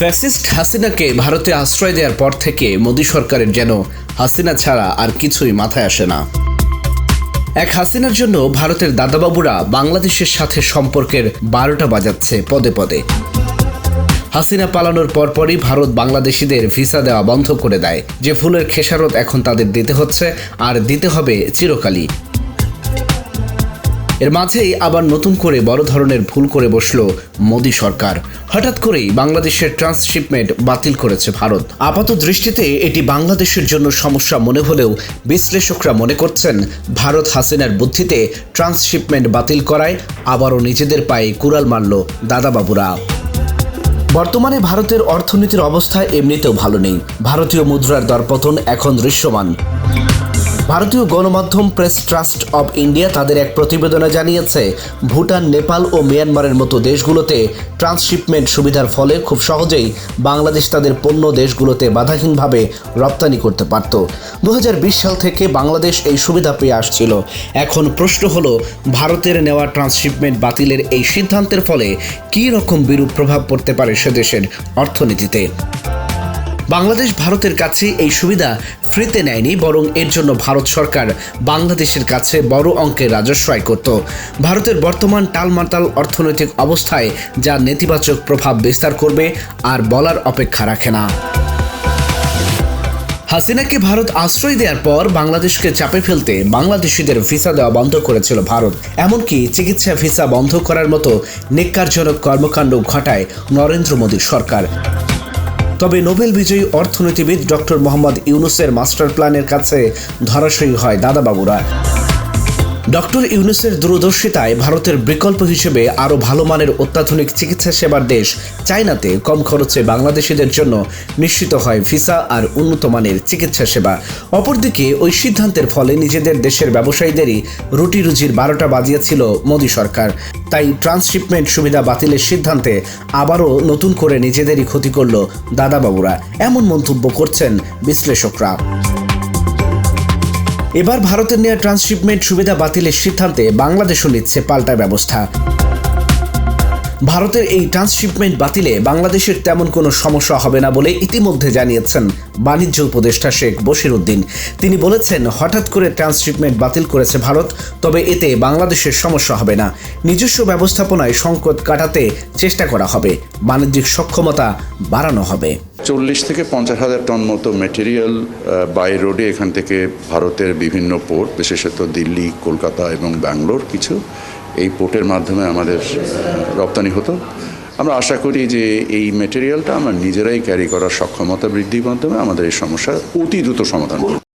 Fascist হাসিনাকে ভারতে আশ্রয় দেওয়ার পর থেকে মোদী সরকারের যেন হাসিনা ছাড়া আর কিছুই মাথায় আসে না। এক হাসিনার জন্য ভারতের দাদাবাবুরা বাংলাদেশের সাথে সম্পর্কের বারোটা বাজাচ্ছে পদে পদে। হাসিনা পালানোর পরপরই ভারত বাংলাদেশিদের ভিসা দেওয়া বন্ধ করে দেয়, যে ফুলের খেসারত এখন তাদের দিতে হচ্ছে, আর দিতে হবে চিরকালই। এর মাঝেই আবার নতুন করে বড় ধরনের ভুল করে বসল মোদী সরকার। হঠাৎ করেই বাংলাদেশের ট্রান্সশিপমেন্ট বাতিল করেছে ভারত। আপাত দৃষ্টিতে এটি বাংলাদেশের জন্য সমস্যা মনে হলেও বিশ্লেষকরা মনে করছেন, ভারত হাসিনার বুদ্ধিতে ট্রান্সশিপমেন্ট বাতিল করায় আবারও নিজেদের পায়ে কুড়াল মারল দাদাবাবুরা। বর্তমানে ভারতের অর্থনীতির অবস্থা এমনিতেও ভালো নেই। ভারতীয় মুদ্রার দরপতন এখন দৃশ্যমান। ভারতীয় গণমাধ্যম প্রেস ট্রাস্ট অব ইন্ডিয়া তাদের এক প্রতিবেদনে জানিয়েছে, ভুটান, নেপাল ও মিয়ানমারের মতো দেশগুলোতে ট্রান্সশিপমেন্ট সুবিধার ফলে খুব সহজেই বাংলাদেশ তাদের পণ্য দেশগুলোতে বাধাহীনভাবে রপ্তানি করতে পারত। দু হাজার বিশ সাল থেকে বাংলাদেশ এই সুবিধা পেয়ে আসছিল। এখন প্রশ্ন হলো, ভারতের নেওয়া ট্রান্সশিপমেন্ট বাতিলের এই সিদ্ধান্তের ফলে কী রকম বিরূপ প্রভাব পড়তে পারে সে দেশের অর্থনীতিতে? বাংলাদেশ ভারতের কাছে এই সুবিধা ফ্রিতে নেয়নি, বরং এর জন্য ভারত সরকার বাংলাদেশের কাছে বড় অঙ্কের রাজস্ব আয় করত। ভারতের বর্তমান টালমাটাল অর্থনৈতিক অবস্থায় যা নেতিবাচক প্রভাব বিস্তার করবে আর বলার অপেক্ষা রাখে না। হাসিনাকে ভারত আশ্রয় দেওয়ার পর বাংলাদেশকে চাপে ফেলতে বাংলাদেশিদের ভিসা দেওয়া বন্ধ করেছিল ভারত। এমনকি চিকিৎসা ভিসা বন্ধ করার মতো নেককারজনক কর্মকাণ্ড ঘটায় নরেন্দ্র মোদীর সরকার। তবে নোবেল বিজয়ী অর্থনীতিবিদ ডক্টর মোহাম্মদ ইউনুসের মাস্টার প্ল্যানের কাছে ধরাশয়ী হয় দাদাবাবুরা। ডক্টর ইউনুসের দূরদর্শিতায় ভারতের বিকল্প হিসেবে আরও ভালো মানের অত্যাধুনিক চিকিৎসা সেবার দেশ চায়নাতে কম খরচে বাংলাদেশিদের জন্য নিশ্চিত হয় ভিসা আর উন্নত মানের চিকিৎসা সেবা। অপরদিকে ওই সিদ্ধান্তের ফলে নিজেদের দেশের ব্যবসায়ীদেরই রুটি রুজির বারোটা বাজিয়েছিল মোদী সরকার। তাই ট্রান্সশিপমেন্ট সুবিধা বাতিলের সিদ্ধান্তে আবারও নতুন করে নিজেদেরই ক্ষতি করল দাদাবাবুরা। এমন মন্তব্য করছেন বিশ্লেষকরা। এবার ভারতের নেওয়া ট্রান্সশিপমেন্ট সুবিধা বাতিলের সিদ্ধান্তে বাংলাদেশও নিচ্ছে পাল্টা ব্যবস্থা। ভারতের এই ট্রান্সশিপমেন্ট বাতিলে বাংলাদেশের তেমন কোনো সমস্যা হবে না বলে ইতিমধ্যে জানিয়েছেন বাণিজ্য উপদেষ্টা শেখ বশির উদ্দিন তিনি বলেছেন, হঠাৎ করে ট্রান্সশিপমেন্ট বাতিল করেছে ভারত, তবে এতে বাংলাদেশের সমস্যা হবে না। নিজস্ব ব্যবস্থাপনায় সংকট কাটাতে চেষ্টা করা হবে। বাণিজ্যিক সক্ষমতা বাড়ানো হবে। চল্লিশ থেকে পঞ্চাশ হাজার টন মতো মেটেরিয়াল বাই রোডে এখান থেকে ভারতের বিভিন্ন পোর্ট বিশেষত দিল্লি, কলকাতা এবং ব্যাঙ্গালোর কিছু, এই পোর্টের মাধ্যমে আমাদের রপ্তানি হতো। আমরা আশা করি যে এই মেটেরিয়ালটা আমরা নিজেরাই ক্যারি করার সক্ষমতা বৃদ্ধির মাধ্যমে আমাদের এই সমস্যার অতি দ্রুত সমাধান করব।